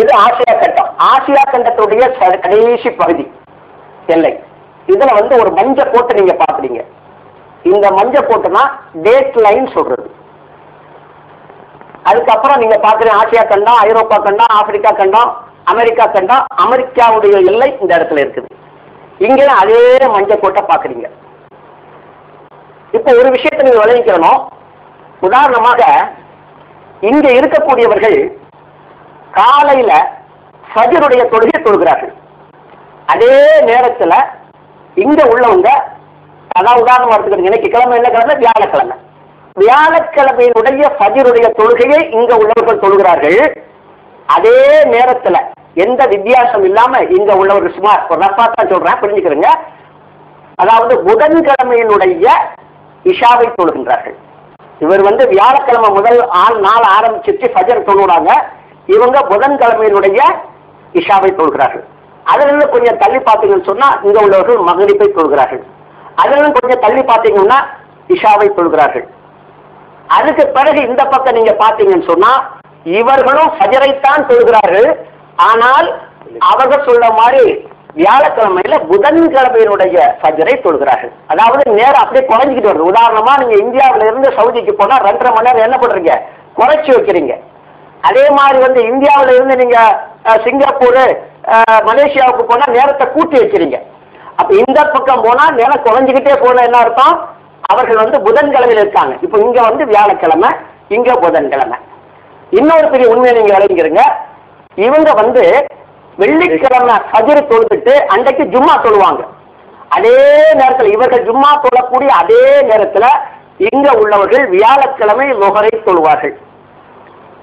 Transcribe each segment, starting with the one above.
இது ஆசியா கண்டம். ஆசியா கண்டத்துடைய கடைசி பகுதி எல்லை. இதுல வந்து ஒரு மஞ்ச கோட்டை நீங்க பாக்குறீங்க இந்த மஞ்ச கோட்டைனா டேட் லைன் சொல்றது. அதுக்கப்புறம் நீங்க பாக்குறீங்க ஆசியா கண்டம் ஐரோப்பா கண்டம் ஆப்பிரிக்கா கண்டம் அமெரிக்கா கண்டம் அமெரிக்காவுடைய எல்லை இந்த இடத்துல இருக்குது. இங்கே அதே மஞ்ச கோட்டை பாக்குறீங்க இப்போ ஒரு விஷயத்தை நீங்க விளைவிக்கணும் உதாரணமாக இங்க இருக்கக்கூடியவர்கள் காலையில சஜருடைய தொழுகை தொழுகிறார்கள். அதே நேரத்துல இங்க உள்ளவங்க அதான் உதாரணமா எடுத்துக்கணும். இன்னைக்கு கிழமை என்ன கிழமை? வியாழக்கிழமை. வியாழக்கிழமையினுடைய சஜருடைய தொழுகையை இங்க உள்ளவர்கள் தொழுகிறார்கள். அதே நேரத்துல எந்த வித்தியாசம் இல்லாம இங்க உள்ளவர்கள் சுமார் ஒரு ரஃபா தான் சொல்றேன் புரிஞ்சுக்கிறேங்க? அதாவது புதன்கிழமையினுடைய இஷாவை தொழுகின்றார்கள். இவர் வந்து வியாழக்கிழமை முதல் ஆள் நாள் ஆரம்பிச்சிட்டு ஃபஜர் தொழுகிறாங்க இவங்க புதன்கிழமையினுடைய இஷாவை தொழுகிறார்கள். அதிலிருந்து கொஞ்சம் தள்ளி பார்த்தீங்கன்னு சொன்னா இங்க உள்ளவர்கள் மகரிப்பை தொழுகிறார்கள். அதிலிருந்து கொஞ்சம் தள்ளி பார்த்தீங்கன்னா இஷாவை தொழுகிறார்கள். அதுக்கு பிறகு இந்த பக்கம் நீங்க பாத்தீங்கன்னு சொன்னா இவர்களும் சஜரைத்தான் தொழுகிறார்கள். ஆனால் அவர்கள் சொன்ன மாதிரி வியாழக்கிழமையில புதன்கிழமையினுடைய சஜரை தொழுகிறார்கள். அதாவது நேரம் அப்படியே குறைஞ்சிக்கிட்டு வருது. உதாரணமா நீங்க இந்தியாவில இருந்து சவுதிக்கு போனா ரெண்டரை மணி நேரம் என்ன பண்றீங்க? குறைச்சி வைக்கிறீங்க. அதே மாதிரி வந்து இந்தியாவில் இருந்து நீங்க சிங்கப்பூர் மலேசியாவுக்கு போனா நேரத்தை கூட்டி வைக்கிறீங்க அப்ப இந்த பக்கம் போனா நேரம் குறைஞ்சிக்கிட்டே போன என்ன அர்த்தம்? அவர்கள் வந்து புதன்கிழமையில் இருக்காங்க. இப்போ இங்க வந்து வியாழக்கிழமை இங்க புதன்கிழமை. இன்னொரு பெரிய உண்மையை நீங்க விளங்கிக்கிறீங்க இவங்க வந்து வெள்ளிக்கிழமை ஃபஜ்ர் தொழுதுட்டு அன்றைக்கு ஜும்மா தொழுவாங்க. அதே நேரத்தில் இவர்கள் ஜும்மா தொழக்கூடிய அதே நேரத்தில் இங்க உள்ளவர்கள் வியாழக்கிழமை முகரை தொழுவார்கள்.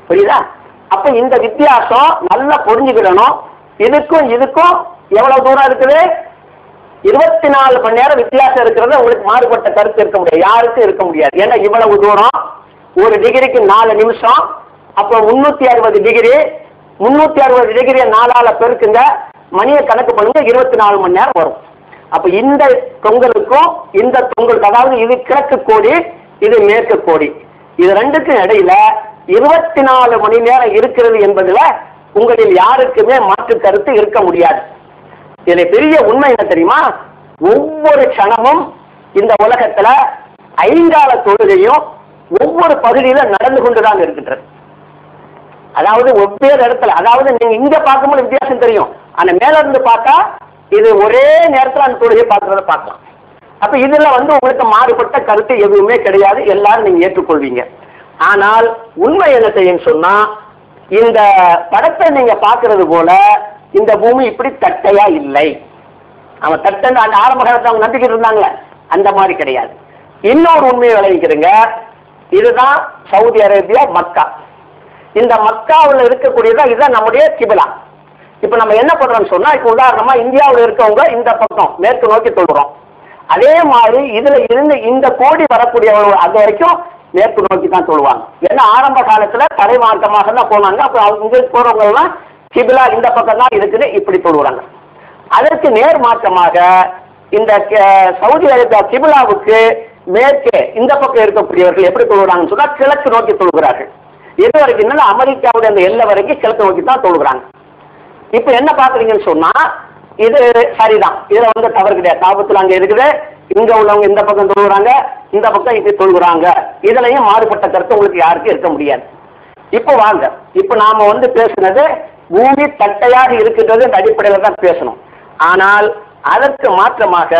புரியுதா? அப்ப இந்த வித்தியாசம் நல்லா புரிஞ்சுக்கிடணும் இதுக்கும் இதுக்கும் எவ்வளவு தூரம் இருக்குது? இருபத்தி நாலு மணி நேரம் வித்தியாசம் இருக்கிறது உங்களுக்கு மாறுபட்ட கருத்து இருக்க முடியாது. யாருக்கும் இருக்க முடியாது. ஏன்னா இவ்வளவு தூரம். ஒரு டிகிரிக்கு நாலு நிமிஷம். அப்போ முன்னூத்தி அறுபது டிகிரி முன்னூத்தி அறுபது டிகிரியை நாலால பெருக்குங்க. மணியை கணக்கு பண்ணுங்க இருபத்தி நாலு மணி நேரம் வரும். அப்ப இந்த தொங்கலுக்கும் இந்த தொங்கலுக்கு அதாவது இது கிழக்கு கோடி இது மேற்கு கோடி. இது ரெண்டுக்கும் இடையில இருபத்தி நாலு மணி நேரம் இருக்கிறது என்பதுல உங்களில் யாருக்குமே மாற்று கருத்து இருக்க முடியாது. இதுல பெரிய உண்மை என்ன தெரியுமா? ஒவ்வொரு க்ஷணமும் இந்த உலகத்துல ஐங்கால தொழுகையும் ஒவ்வொரு பகுதியில நடந்து கொண்டுதான் இருக்கின்றது. அதாவது ஒவ்வேறு இடத்துல அதாவது நீங்க இங்க பார்க்கும்போது வித்தியாசம் தெரியும். ஆனா மேல இருந்து பார்த்தா இது ஒரே நேரத்துல அந்த தொழுகையை பார்க்கறத பார்க்கலாம். அப்ப இதுல வந்து உங்களுக்கு மாறுபட்ட கருத்து எதுவுமே கிடையாது. எல்லாரும் நீங்க ஏற்றுக்கொள்வீங்க. ஆனால் உண்மை என்ன செய்யும் சொன்னா இந்த படத்தை நீங்க பாக்குறது போல இந்த பூமி இப்படி தட்டையா இல்லை. அவன் தட்டன் அந்த ஆரம்ப காலத்தில் அவங்க நம்பிக்கிட்டு இருந்தாங்களே. அந்த மாதிரி கிடையாது. இன்னொரு உண்மையை விளைவிக்கிறீங்க. இதுதான் சவுதி அரேபியா மக்கா. இந்த மக்காவில் இருக்கக்கூடியதான் இதுதான் நம்முடைய கிபிலா. இப்போ நம்ம என்ன பண்றோம்னு சொன்னா இப்போ உதாரணமா இந்தியாவில் இருக்கவங்க இந்த பக்கம் மேற்கு நோக்கி தொழுறோம். அதே மாதிரி இதுல இருந்து இந்த கோடி வரக்கூடியவர்கள் அது வரைக்கும் மேற்கு நோக்கி தான் தொழுவாங்க. ஏன்னா ஆரம்ப காலத்துல தரைமார்க்கமாக தான் போனாங்க. அப்ப அவங்க போறவங்க எல்லாம் சிபிலா இந்த பக்கம் தான் இருக்குது இப்படி தொழுகிறாங்க அதற்கு நேர் மாற்றமாக இந்த சவுதி அரேபியா சிபிலாவுக்கு மேற்கே இந்த பக்கம் இருக்கக்கூடியவர்கள் எப்படி தொழுகிறாங்கன்னு சொன்னா கிழக்கு நோக்கி தொழுகிறார்கள். எது வரைக்கும் என்னன்னா அமெரிக்காவுடைய அந்த எல்லை வரைக்கும் கிழக்கு நோக்கி தான் தொழுகிறாங்க. இப்ப என்ன பாக்குறீங்கன்னு சொன்னா இது சரிதான். இதுல வந்து தவறு கிடையாது. தாபத்துல அங்க இருக்குது. இங்க உள்ளவங்க இந்த பக்கம் தொழுகிறாங்க இந்த பக்கம் இப்படி தொழுகிறாங்க. இதுலயும் மாறுபட்ட கருத்து உங்களுக்கு யாருக்கும் இருக்க முடியாது. இப்ப வாங்க. இப்ப நாம வந்து பேசுனது பூமி தட்டையாக இருக்கின்றது இந்த அடிப்படையில தான் பேசணும். ஆனால் அதற்கு மாற்றமாக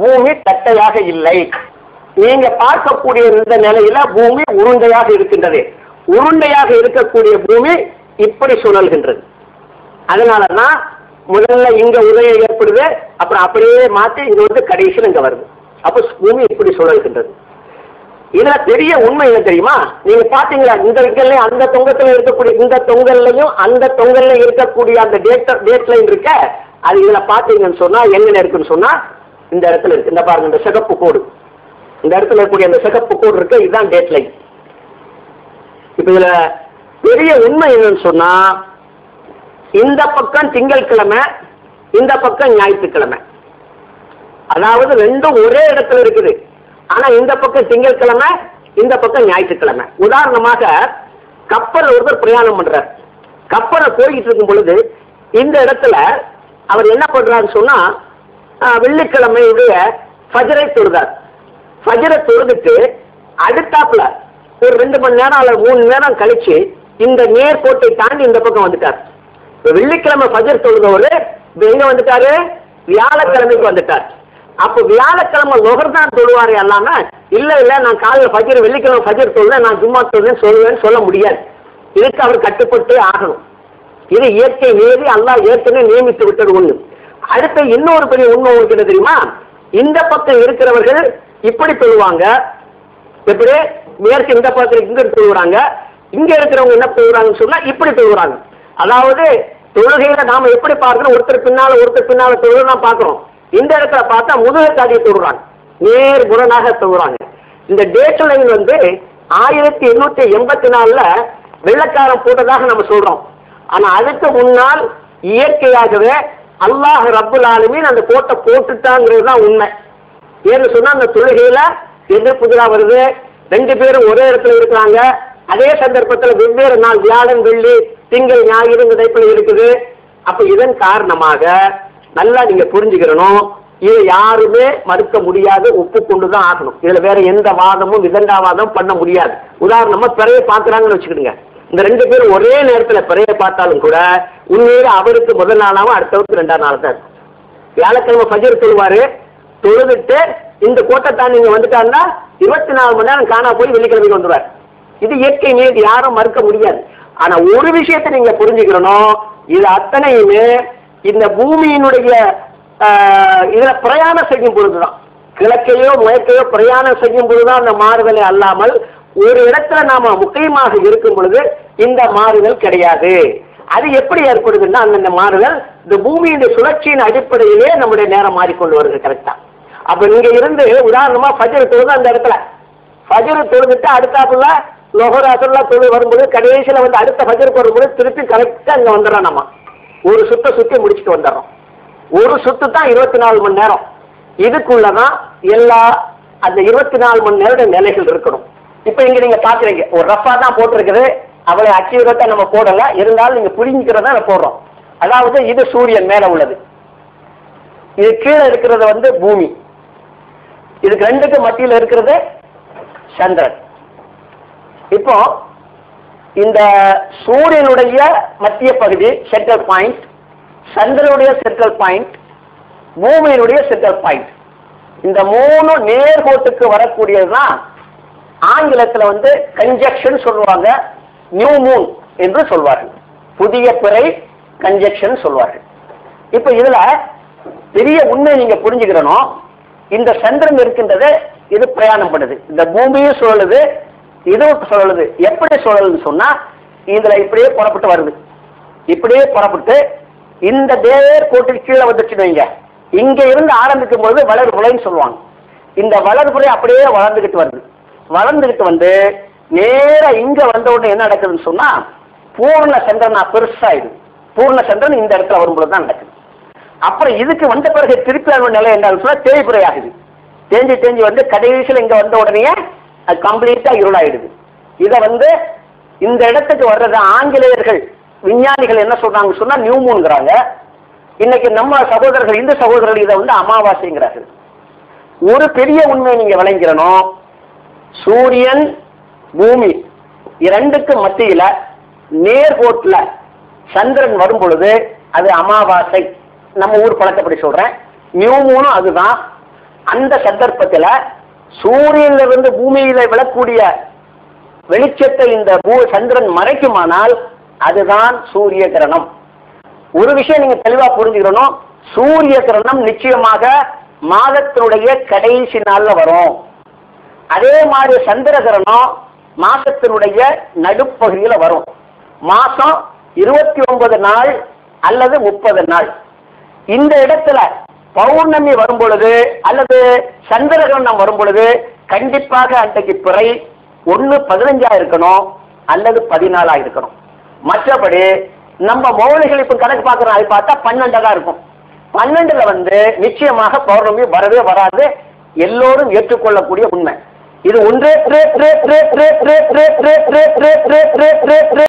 பூமி தட்டையாக இல்லை. நீங்க பார்க்கக்கூடிய இந்த நிலையில பூமி உருண்டையாக இருக்கின்றது. உருண்டையாக இருக்கக்கூடிய பூமி இப்படி சுழல்கின்றது. அதனாலதான் முதல்ல இங்க உதயம் ஏற்படுது அப்புறம் அப்படியே மாத்தி இது வந்து கடைசியில் இங்க வருது. அப்ப பூமி இப்படி சுழல்கின்றது. இதுல பெரிய உண்மை என்ன தெரியுமா? நீங்க பாத்தீங்களா? இந்த விக்கல்லையும் அந்த தொங்கத்துல இருக்கக்கூடிய இந்த தொங்கல்லையும் அந்த தொங்கல்ல இருக்கக்கூடிய அந்த டேட் டேட் லைன் இருக்க அது இதுல பாத்தீங்கன்னு சொன்னா எங்க இருக்குன்னு சொன்னா இந்த இடத்துல இருக்கு. இந்த பாருங்க இந்த சிகப்பு கோடு. இந்த இடத்துல இருக்கக்கூடிய அந்த சிகப்பு கோடு இருக்கு இதுதான் டேட் லைன் இப்ப இதுல பெரிய உண்மை என்னன்னு சொன்னா இந்த பக்கம் திங்கட்கிழமை இந்த பக்கம் ஞாயிற்றுக்கிழமை. அதாவது ரெண்டும் ஒரே இடத்துல இருக்குது. ஆனா இந்த பக்கம் திங்கட்கிழமை இந்த பக்கம் ஞாயிற்றுக்கிழமை. உதாரணமாக கப்பல் ஒருத்தர் பிரயாணம் பண்றார். கப்பலை போய்கிட்டு இருக்கும் பொழுது இந்த இடத்துல அவர் என்ன பண்றாருன்னு சொன்னா வெள்ளிக்கிழமையுடைய ஃபஜரை தொழுதார். ஃபஜரை தொழுதுட்டு அடுத்தாப்புல ஒரு ரெண்டு மணி நேரம் அல்லது மூணு நேரம் கழிச்சு இந்த நேர்கோட்டை தாண்டி இந்த பக்கம் வந்துட்டார். வெள்ளிக்கிழமை பஜர் தொழுதவர் எங்க வந்துட்டாரு? வியாழக்கிழமைக்கு வந்துட்டார். அப்போ வியாழக்கிழமை லொகர் தான் தொழுவாரு அல்லாம இல்ல இல்ல நான் காலையில் ஃபஜர் வெள்ளிக்கிழமை ஃபஜர் தொழுதேன் நான் ஜும்மா தொழுதேன் சொல்லுவேன்னு சொல்ல முடியாது. இதுக்கு அவர் கட்டுப்பட்டு ஆகணும். இது இயற்கை மீறி அல்லாஹ் ஏற்கனவே நியமித்து விட்டது ஒண்ணு. அடுத்து இன்னொரு பெரிய உண்மை உங்களுக்கு என்ன தெரியுமா? இந்த பக்கம் இருக்கிறவர்கள் இப்படி சொல்லுவாங்க எப்படி? மேற்கு இந்த பக்கத்தில் இங்க தொழுகிறாங்க இங்க இருக்கிறவங்க என்ன தொழுகிறாங்கன்னு சொன்னா இப்படி தொழுகிறாங்க அதாவது தொழுகையில நாம எப்படி பார்க்கணும்? ஒருத்தர் பின்னால ஒருத்தர் பின்னால தொழுதான் பார்க்கிறோம். இந்த இடத்துல பார்த்தா முதுக காதியை தொழுறாங்க நேர் புறனாக தொழுறாங்க இந்த டேட் லைன் வந்து ஆயிரத்தி எண்ணூத்தி எண்பத்தி நாலுல வெள்ளக்காரன் போட்டதாக நம்ம சொல்றோம். ஆனா அதுக்கு முன்னால் இயற்கையாகவே அல்லாஹ் ரப்புல் ஆலமீன் அந்த கோட்டை போட்டுட்டாங்கிறது தான் உண்மை. ஏன்னு சொன்னா அந்த தொழுகையில புதிராக வருது. ரெண்டு பேரும் ஒரே இடத்துல இருக்கிறாங்க. அதே சந்தர்ப்பத்தில் வெவ்வேறு நாள் வியாழன் வெள்ளி திங்கள் ஞாயிறு இந்த இருக்குது. அப்ப இதன் காரணமாக நல்லா நீங்க புரிஞ்சுக்கிறணும். இதை யாருமே மறுக்க முடியாது ஒப்புக்கொண்டு தான் ஆகணும். இதுல வேற எந்த வாதமும் விதண்டாவாதம் பண்ண முடியாது. உதாரணமா பிறைய பாக்குறாங்கன்னு வச்சுக்கிடுங்க. இந்த ரெண்டு பேரும் ஒரே நேரத்துல பிறைய பார்த்தாலும் கூட உண்மையில அவருக்கு முதல் நாளாவும் அடுத்தவருக்கு ரெண்டாம் நாள் தான் இருக்கும். வியாழக்கிழமை பஜர் தொழுவாரு தொழுதுட்டு இந்த கோட்டை தாண்டி இங்க வந்துட்டாருன்னா இருபத்தி நாலு மணி நேரம் காணா போய் வெள்ளிக்கிழமைக்கு வந்துடுவார் இது இயற்கை மீது யாரும் மறுக்க முடியாது. ஆனா ஒரு விஷயத்தை நீங்க புரிஞ்சுக்கிறணும் இது அத்தனையுமே இந்த பூமியினுடைய இதுல பிரயாணம் செய்யும் பொழுதுதான். கிழக்கையோ மேற்கையோ பிரயாணம் செய்யும் பொழுதுதான் அந்த மாறுதலை அல்லாமல் ஒரு இடத்துல நாம முக்கியமாக இருக்கும் பொழுது இந்த மாறுதல் கிடையாது. அது எப்படி ஏற்படுதுன்னா அந்தந்த மாறுதல் இந்த பூமியின் சுழற்சியின் அடிப்படையிலே நம்முடைய நேரம் மாறிக்கொண்டு வருது கரெக்டா அப்ப இங்க இருந்து உதாரணமா பஜர் தொழுது அந்த இடத்துல. பஜர் தொழுதுட்டு அடுத்தாப்புல லொஹர் அசல்லா தொழில் வரும்போது கடைசியில் வந்து அடுத்த பஜருக்கு வரும்போது திருப்பி கரெக்டாக அங்கே வந்துடுறோம் நம்ம. ஒரு சுத்த சுற்றி முடிச்சுட்டு வந்துடுறோம். ஒரு சுத்து தான் இருபத்தி நாலு மணி நேரம். இதுக்குள்ளதான் எல்லா அந்த இருபத்தி நாலு மணி நேரம் நிலைகள் இருக்கணும். இப்போ இங்கே நீங்கள் பார்க்குறீங்க ஒரு ரஃபாக தான் போட்டிருக்குது. அவளை அக்யூரேட்டா நம்ம போடலை. இருந்தாலும் நீங்கள் புரிஞ்சுக்கிறதா நம்ம போடுறோம். அதாவது இது சூரியன் மேலே உள்ளது. இது கீழே இருக்கிறது வந்து பூமி. இதுக்கு ரெண்டுக்கு மத்தியில் இருக்கிறது சந்திரன். இப்போ இந்த சூரியனுடைய மத்திய பகுதி சென்ட்ரல் பாயிண்ட் சந்திரனுடைய சென்ட்ரல் பாயிண்ட் பூமியினுடைய சென்ட்ரல் பாயிண்ட் இந்த மூணு நேர்கோட்டுக்கு வரக்கூடியதுதான் ஆங்கிலத்தில் வந்து கன்ஜெக்ஷன் சொல்லுவாங்க நியூ மூன் என்று சொல்வார்கள். புதிய பிறை கன்ஜெக்ஷன் சொல்வார்கள். இப்போ இதுல பெரிய உண்மை நீங்க புரிஞ்சுக்கிறனும் இந்த சந்திரன் இருக்கின்றது இது பிரயாணம் பண்ணுது. இந்த பூமியும் சுழலுது இதுவும் சுழலுது எப்படி சுழலுன்னு சொன்னா இதுல இப்படியே புறப்பட்டு வருது. இப்படியே புறப்பட்டு இந்த தேர் கோட்டில் கீழே வந்துச்சுன்னு வைங்க. இங்க இருந்து ஆரம்பிக்கும் போது வளர்புலைன்னு சொல்லுவாங்க. இந்த வளர்புரை அப்படியே வளர்ந்துகிட்டு வருது. வளர்ந்துகிட்டு வந்து நேரா இங்க வந்த உடனே என்ன நடக்குதுன்னு சொன்னா பூர்ண சந்திரனா பெருசாயிடுது பூர்ண சந்திரன் இந்த இடத்துல வரும்போது தான் நடக்குது. அப்புறம் இதுக்கு வந்த பிறகு திருப்பி நிலை என்ன சொன்னா தேய்புரை ஆகுது தேஞ்சி தேஞ்சி வந்து கடைசியில் இங்க வந்த உடனே அது கம்ப்ளீட்டா இருளாயிடுது இதை வந்து இந்த இடத்துக்கு வர்றது ஆங்கிலேயர்கள் விஞ்ஞானிகள் என்ன சொல்றாங்க சொன்னா நியூமூன்கிறாங்க இன்னைக்கு நம்ம சகோதரர்கள் இந்து சகோதரர்கள் இதை வந்து அமாவாசைங்கிறார்கள். ஒரு பெரிய உண்மை நீங்க விளங்கிறணும் சூரியன் பூமி இரண்டுக்கு மத்தியில நேர்கோட்டில் சந்திரன் வரும் பொழுது அது அமாவாசை. நம்ம ஊர் பழக்கப்படி சொல்றேன். நியூமூனும் அதுதான். அந்த சந்தர்ப்பத்தில் சூரியன்ல இருந்து பூமியில விழக்கூடிய வெளிச்சத்தை இந்த பூ சந்திரன் மறைக்குமானால் அதுதான் சூரிய கிரணம். ஒரு விஷயம் நீங்க தெளிவா புரிஞ்சுக்கணும். சூரிய கிரணம் நிச்சயமாக மாதத்தினுடைய கடைசி நாள்ல வரும். அதே மாதிரி சந்திர கிரணம் மாசத்தினுடைய நடுப்பகுதியில வரும். மாசம் இருபத்தி ஒன்பது நாள் அல்லது முப்பது நாள். இந்த இடத்துல பௌர்ணமி வரும் பொழுது அல்லது சந்திரகிரகணம் வரும் பொழுது கண்டிப்பாக அன்றைக்கு பிறை ஒன்று பதினஞ்சா இருக்கணும் அல்லது பதினாலா இருக்கணும் மற்றபடி நம்ம மௌலிகள் இப்போ கணக்கு பார்க்குறோம் அது பார்த்தா பன்னெண்டாக தான் இருக்கும் பன்னெண்டுல வந்து நிச்சயமாக பௌர்ணமி வரவே வராது எல்லோரும் ஏற்றுக்கொள்ளக்கூடிய உண்மை இது ஒன்றே